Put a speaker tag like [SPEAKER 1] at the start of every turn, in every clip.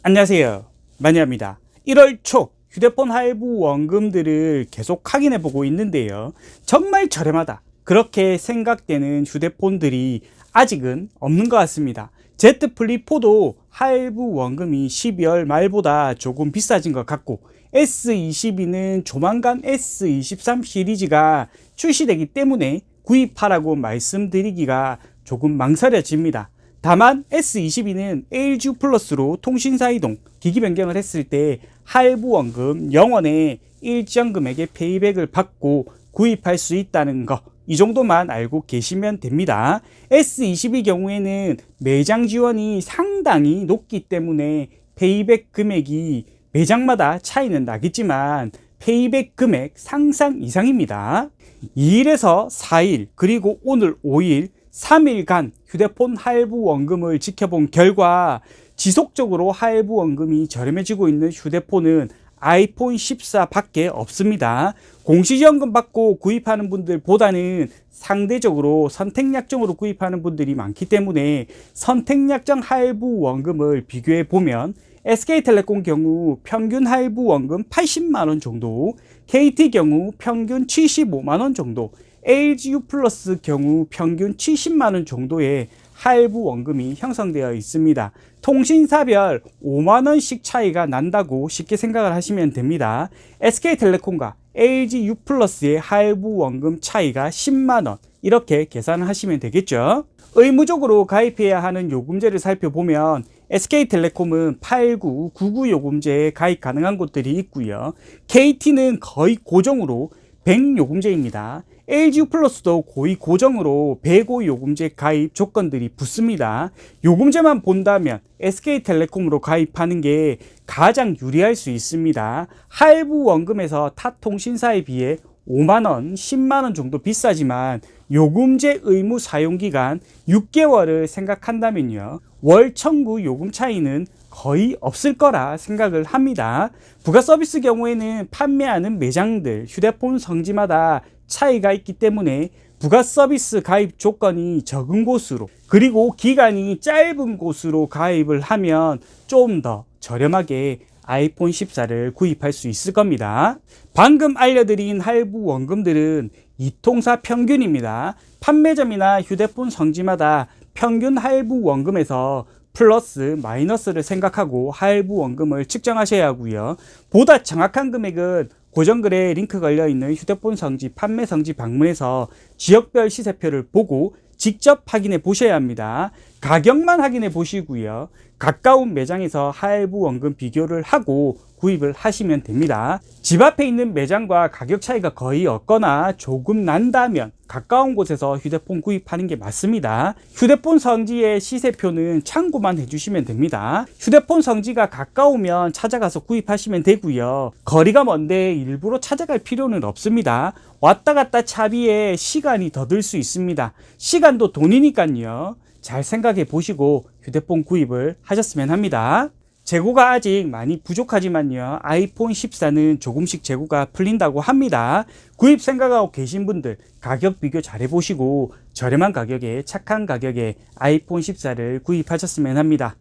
[SPEAKER 1] 안녕하세요. 마니아입니다. 1월 초 휴대폰 할부 원금들을 계속 확인해 보고 있는데요. 정말 저렴하다. 그렇게 생각되는 휴대폰들이 아직은 없는 것 같습니다. Z 플립 4도 할부 원금이 12월 말보다 조금 비싸진 것 같고 S22는 조만간 S23 시리즈가 출시되기 때문에 구입하라고 말씀드리기가 조금 망설여집니다. 다만 S22는 LG 플러스로 통신사 이동, 기기 변경을 했을 때 할부 원금 0원의 일정 금액의 페이백을 받고 구입할 수 있다는 거. 이 정도만 알고 계시면 됩니다. S22 경우에는 매장 지원이 상당히 높기 때문에 페이백 금액이 매장마다 차이는 나겠지만 페이백 금액 상상 이상입니다. 2일에서 4일 그리고 오늘 5일 3일간 휴대폰 할부 원금을 지켜본 결과 지속적으로 할부 원금이 저렴해지고 있는 휴대폰은 아이폰 14 밖에 없습니다. 공시지원금 받고 구입하는 분들보다는 상대적으로 선택약정으로 구입하는 분들이 많기 때문에 선택약정 할부 원금을 비교해 보면 SK텔레콤 경우 평균 할부 원금 80만 원 정도, KT 경우 평균 75만 원 정도, LGU 플러스 경우 평균 70만 원 정도의 할부 원금이 형성되어 있습니다. 통신사별 5만 원씩 차이가 난다고 쉽게 생각을 하시면 됩니다. SK텔레콤과 LGU 플러스의 할부 원금 차이가 10만 원 이렇게 계산을 하시면 되겠죠. 의무적으로 가입해야 하는 요금제를 살펴보면 SK텔레콤은 89, 99 요금제에 가입 가능한 곳들이 있고요. KT는 거의 고정으로 100 요금제입니다. LG 플러스도 거의 고정으로 105 요금제 가입 조건들이 붙습니다. 요금제만 본다면 SK텔레콤으로 가입하는 게 가장 유리할 수 있습니다. 할부 원금에서 타 통신사에 비해 5만원, 10만원 정도 비싸지만 요금제 의무 사용 기간 6개월을 생각한다면요. 월 청구 요금 차이는 거의 없을 거라 생각을 합니다. 부가 서비스 경우에는 판매하는 매장들, 휴대폰 성지마다 차이가 있기 때문에 부가 서비스 가입 조건이 적은 곳으로 그리고 기간이 짧은 곳으로 가입을 하면 좀 더 저렴하게 아이폰 14를 구입할 수 있을 겁니다. 방금 알려드린 할부 원금들은 이통사 평균입니다. 판매점이나 휴대폰 성지마다 평균 할부 원금에서 플러스 마이너스를 생각하고 할부 원금을 측정하셔야 하고요. 보다 정확한 금액은 고정글에 링크 걸려 있는 휴대폰 성지 판매 성지 방문해서 지역별 시세표를 보고 직접 확인해 보셔야 합니다. 가격만 확인해 보시고요. 가까운 매장에서 할부 원금 비교를 하고 구입을 하시면 됩니다. 집 앞에 있는 매장과 가격 차이가 거의 없거나 조금 난다면 가까운 곳에서 휴대폰 구입하는 게 맞습니다. 휴대폰 성지의 시세표는 참고만 해주시면 됩니다. 휴대폰 성지가 가까우면 찾아가서 구입하시면 되고요. 거리가 먼데 일부러 찾아갈 필요는 없습니다. 왔다 갔다 차비에 시간이 더 들 수 있습니다. 시간도 돈이니까요. 잘 생각해 보시고 휴대폰 구입을 하셨으면 합니다. 재고가 아직 많이 부족하지만요. 아이폰 14는 조금씩 재고가 풀린다고 합니다. 구입 생각하고 계신 분들 가격 비교 잘 해보시고 저렴한 가격에 착한 가격에 아이폰 14를 구입하셨으면 합니다.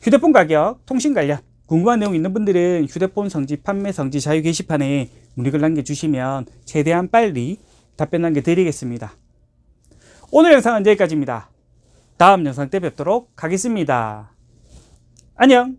[SPEAKER 1] 휴대폰 가격, 통신 관련 궁금한 내용 있는 분들은 휴대폰 성지 판매 성지 자유 게시판에 문의글 남겨주시면 최대한 빨리 답변 남겨드리겠습니다. 오늘 영상은 여기까지입니다. 다음 영상 때 뵙도록 하겠습니다. 안녕!